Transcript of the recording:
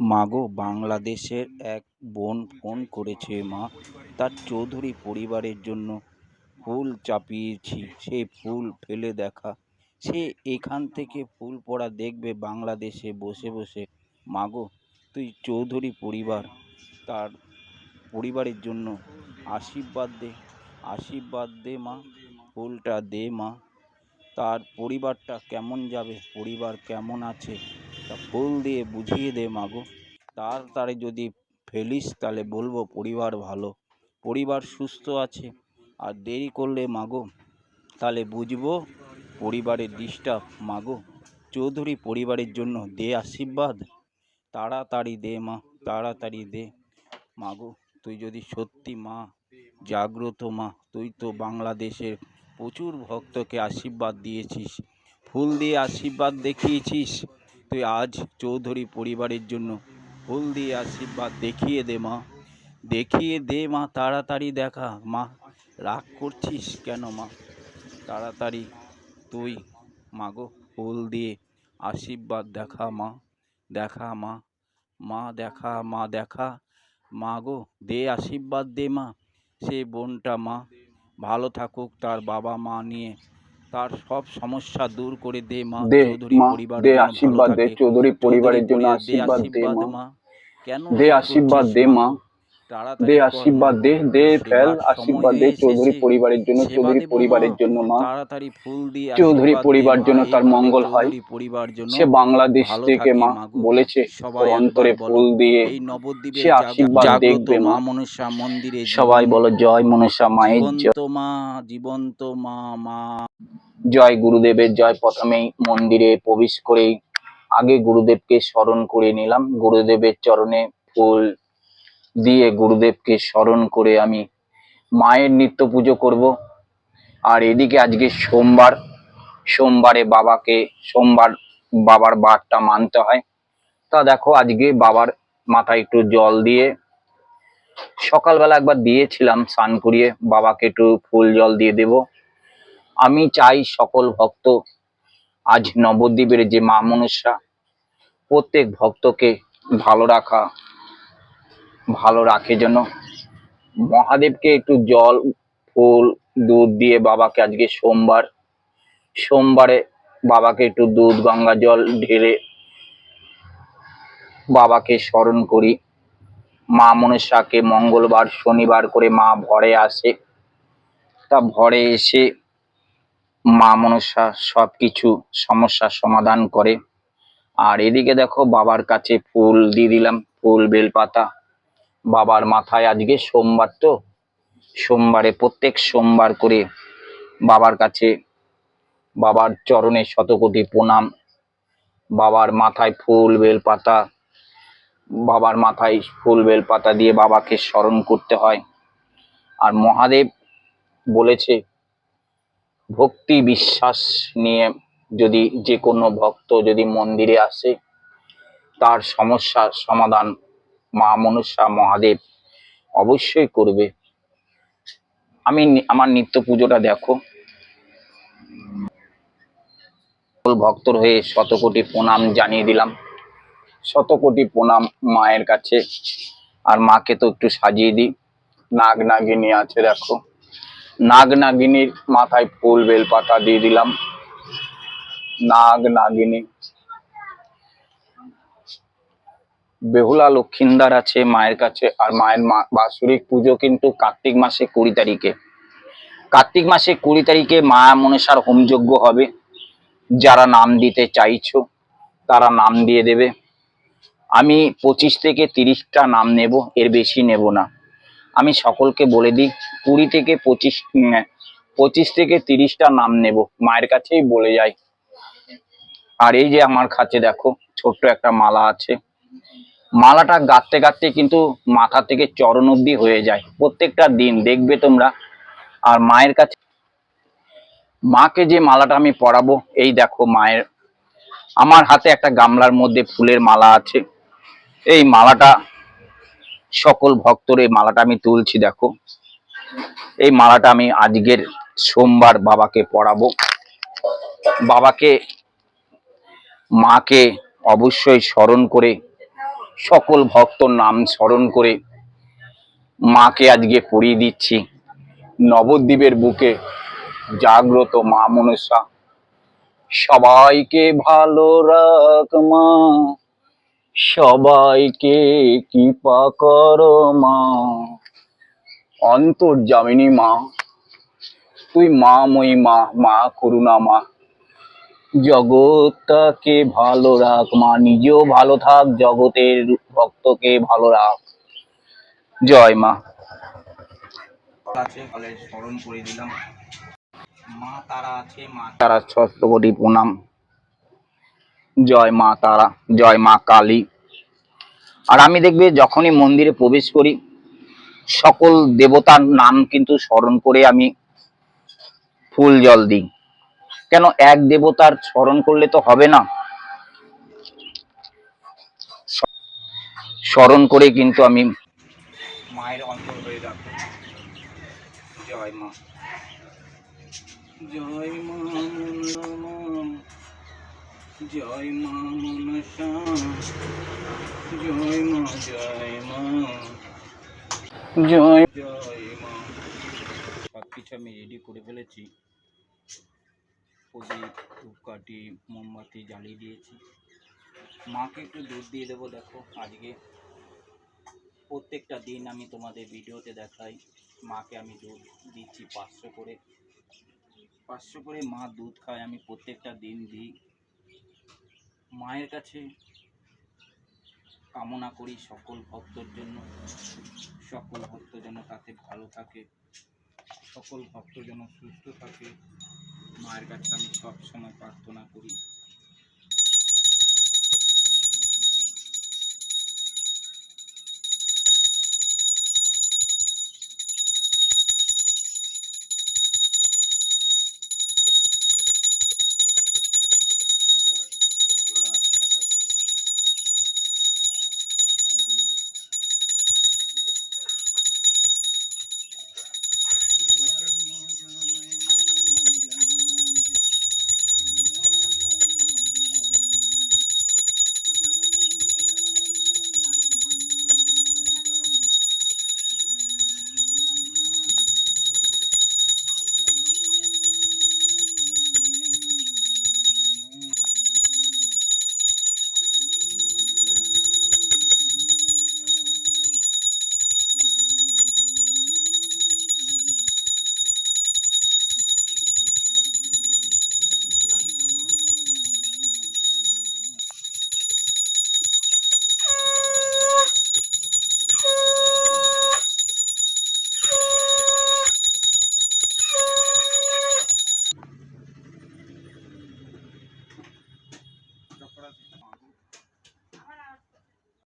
মাগো বাংলাদেশের এক বোন ফোন করেছে, মা, তার চৌধুরী পরিবারের জন্য ফুল চাপিয়েছি। সে ফুল ফেলে দেখা। সে এখান থেকে ফুল পড়া দেখবে বাংলাদেশে বসে বসে। মাগো, তুই চৌধুরী পরিবার, তার পরিবারের জন্য আশীর্বাদ দে আশীর্বাদ দে মা, ফুলটা দে মা। তার পরিবারটা কেমন যাবে? পরিবার কেমন আছে? তা ফুল দিয়ে বুঝিয়ে দে মাগো তাড়াতাড়ি যদি ফেলিস, তাহলে বলব পরিবার ভালো, পরিবার সুস্থ আছে। আর দেরি করলে মাগো তাহলে বুঝব পরিবারের ডিস্টার্ব মাগো চৌধুরী পরিবারের জন্য দে আশীর্বাদ। তাড়াতাড়ি দে মা, তাড়াতাড়ি দে। মাগো তুই যদি সত্যি মা, জাগ্রত মা, তুই তো বাংলাদেশের প্রচুর ভক্তকে আশীর্বাদ দিয়েছিস। ফুল দিয়ে আশীর্বাদ দেখিয়েছিস। তুই আজ চৌধুরী পরিবারের জন্য ফুল দিয়ে আশীর্বাদ দেখিয়ে দে মা। দেখিয়ে দে মা, তাড়াতাড়ি দেখা। মা, রাগ করছিস কেন মা? তাড়াতাড়ি তুই মাগো ফুল দিয়ে আশীর্বাদ দেখা মা দেখা মা মা দেখা মা দেখা। মা গো দে আশীর্বাদ দে মা, সে বোনটা মা। ভালো থাকুক তার বাবা মা নিয়ে। তার সব সমস্যা দূর করে দে মা চৌধুরী পরিবার দে আশীর্বাদ দে চৌধুরী পরিবারের জন্য আশীর্বাদ দে মা। কেন দে আশীর্বাদ দে মা। দে আশীর্বাদ। দে দে ফেল আশীর্বাদ দে চৌধুরী পরিবারের জন্য চৌধুরী পরিবারের জন্য মা। চৌধুরী পরিবার জন্য তার মঙ্গল হয়। সে বাংলাদেশ থেকে মা বলেছে সবাই অন্তরে। ফুল দিয়ে সে আশীর্বাদ দেখবে মা। মনসা মন্দিরে সবাই বলো জয় মনসা মায়ের মা জীবন্ত মা মা। জয় গুরুদেবের জয়। প্রথমেই মন্দিরে প্রবেশ করেই আগে গুরুদেবকে স্মরণ করে নিলাম। গুরুদেবের চরণে ফুল দিয়ে গুরুদেবকে স্মরণ করে আমি মায়ের নিত্য পুজো করব। আর এদিকে আজকে সোমবার, সোমবারে বাবাকে, সোমবার বাবার বারটা মানতে হয়। তা দেখো আজকে বাবার মাথায় একটু জল দিয়ে সকালবেলা একবার দিয়েছিলাম স্নান করিয়ে, বাবাকে একটু ফুল জল দিয়ে দেব। আমি চাই সকল ভক্ত আজ নবদ্বীপের যে মা মনসা প্রত্যেক ভক্তকে ভালো রাখা ভালো রাখে যেন। মহাদেবকে একটু জল, ফুল, দুধ দিয়ে বাবাকে আজকে সোমবার, সোমবারে বাবাকে একটু দুধ, গঙ্গা জল ঢেলে বাবাকে স্মরণ করি। মা মনসাকে মঙ্গলবার, শনিবার করে মা ভরে আসে। তা ভরে এসে মা মনসা সব কিছু সমস্যার সমাধান করে। আর এদিকে দেখো বাবার কাছে ফুল দিয়ে দিলাম, ফুল, বেলপাতা। বাবার মাথায় আজকে সোমবার তো। সোমবারে প্রত্যেক সোমবার করে বাবার কাছে বাবার চরণে শতকোটি প্রণাম। বাবার মাথায় ফুল, বেলপাতা, বাবার মাথায় ফুল, বেলপাতা দিয়ে বাবাকে স্মরণ করতে হয়। আর মহাদেব বলেছে, ভক্তি বিশ্বাস নিয়ে যদি যে কোনো ভক্ত যদি মন্দিরে আসে, তার সমস্যার সমাধান মা মনসা মহাদেব অবশ্যই করবে। আমি আমার নিত্য পুজোটা দেখো। ভক্তর হয়ে শতকোটি প্রণাম জানিয়ে দিলাম। শতকোটি প্রণাম মায়ের কাছে। আর মাকে তো একটু সাজিয়ে দিই। নাগ নাগিনী আছে দেখো। নাগ নাগিনীর মাথায় ফুল বেলপাতা দিয়ে দিলাম। নাগ নাগিনী বেহুলা লক্ষিন্দার আছে, মায়ের কাছে, আর মায়ের মা পুজো কিন্তু কার্তিক মাসে কুড়ি তারিখে। কার্তিক মাসে কুড়ি তারিখে মা মনসার হোমযজ্ঞ হবে। যারা নাম দিতে চাইছো, তারা নাম দিয়ে দেবে। আমি পঁচিশ থেকে তিরিশটা নাম নেব, এর বেশি নেব না। আমি সকলকে বলে দিই, কুড়ি থেকে পঁচিশ পঁচিশ থেকে তিরিশটা নাম নেব, মায়ের কাছেই বলে যাই। আর এই যে আমার কাছে দেখো, ছোট্ট একটা মালা আছে। মালাটা গাঁথতে গাঁথতে কিন্তু মাথা থেকে চরণ অব্দি হয়ে যায় প্রত্যেকটা দিন। দেখবে তোমরা। আর মায়ের কাছে মাকে যে মালাটা আমি পরাবো, এই দেখো মায়ের। আমার হাতে একটা গামলার মধ্যে ফুলের মালা আছে। এই মালাটা সকল ভক্তর এই মালাটা আমি তুলছি, দেখো। এই মালাটা আমি আজকের সোমবার বাবাকে পরাবো। বাবাকে, মাকে অবশ্যই স্মরণ করে সকল ভক্ত নাম স্মরণ করে মাকে আজকে পরিয়ে দিচ্ছি। নবদ্বীপের বুকে জাগ্রত মা মনসা। সবাইকে ভালো রাখ মা, সবাইকে কৃপা করো মা। অন্তর্জামিনী মা, তুই মা মই মা মা করুণা মা। জগৎটাকে ভালো রাখ মা নিজেও ভালো থাক জগতের ভক্তকে ভালো রাখ। জয় মা। আছে তাহলে স্মরণ করে দিলাম। মা তারা আছে মা তারা ছত্রপতি প্রণাম। জয় মা তারা জয় মা কালী। আর আমি দেখবে যখনই মন্দিরে প্রবেশ করি সকল দেবতার নাম কিন্তু স্মরণ করে আমি ফুল জল দিই। কেন এক দেবতার স্মরণ করলে তো হবে না? স্মরণ করে কিন্তু আমি মায়ের অন্তর হয়ে রাখো জয় মা। জয় মা জয় মা মনসা জয় মা জয় মা। জয় জয় মা সব কিছু আমি রেডি করে ফেলেছি। প্রদীপ, ধূপকাঠি, মোমবাতি জ্বালিয়ে দিয়েছি। মাকে একটু দুধ দিয়ে দেবো, দেখো, আজকে। প্রত্যেকটা দিন আমি তোমাদের ভিডিওতে দেখাই, মাকে আমি দুধ দিচ্ছি পাঁচশো করে। পাঁচশো করে মা দুধ খায়, আমি প্রত্যেকটা দিন দিই। মায়ের কাছে কামনা করি সকল ভক্তর জন্য, সকল ভক্ত যেন তাতে ভালো থাকে, সকল ভক্ত যেন সুস্থ থাকে। মায়ের কাছে আমি সবসময় প্রার্থনা করি।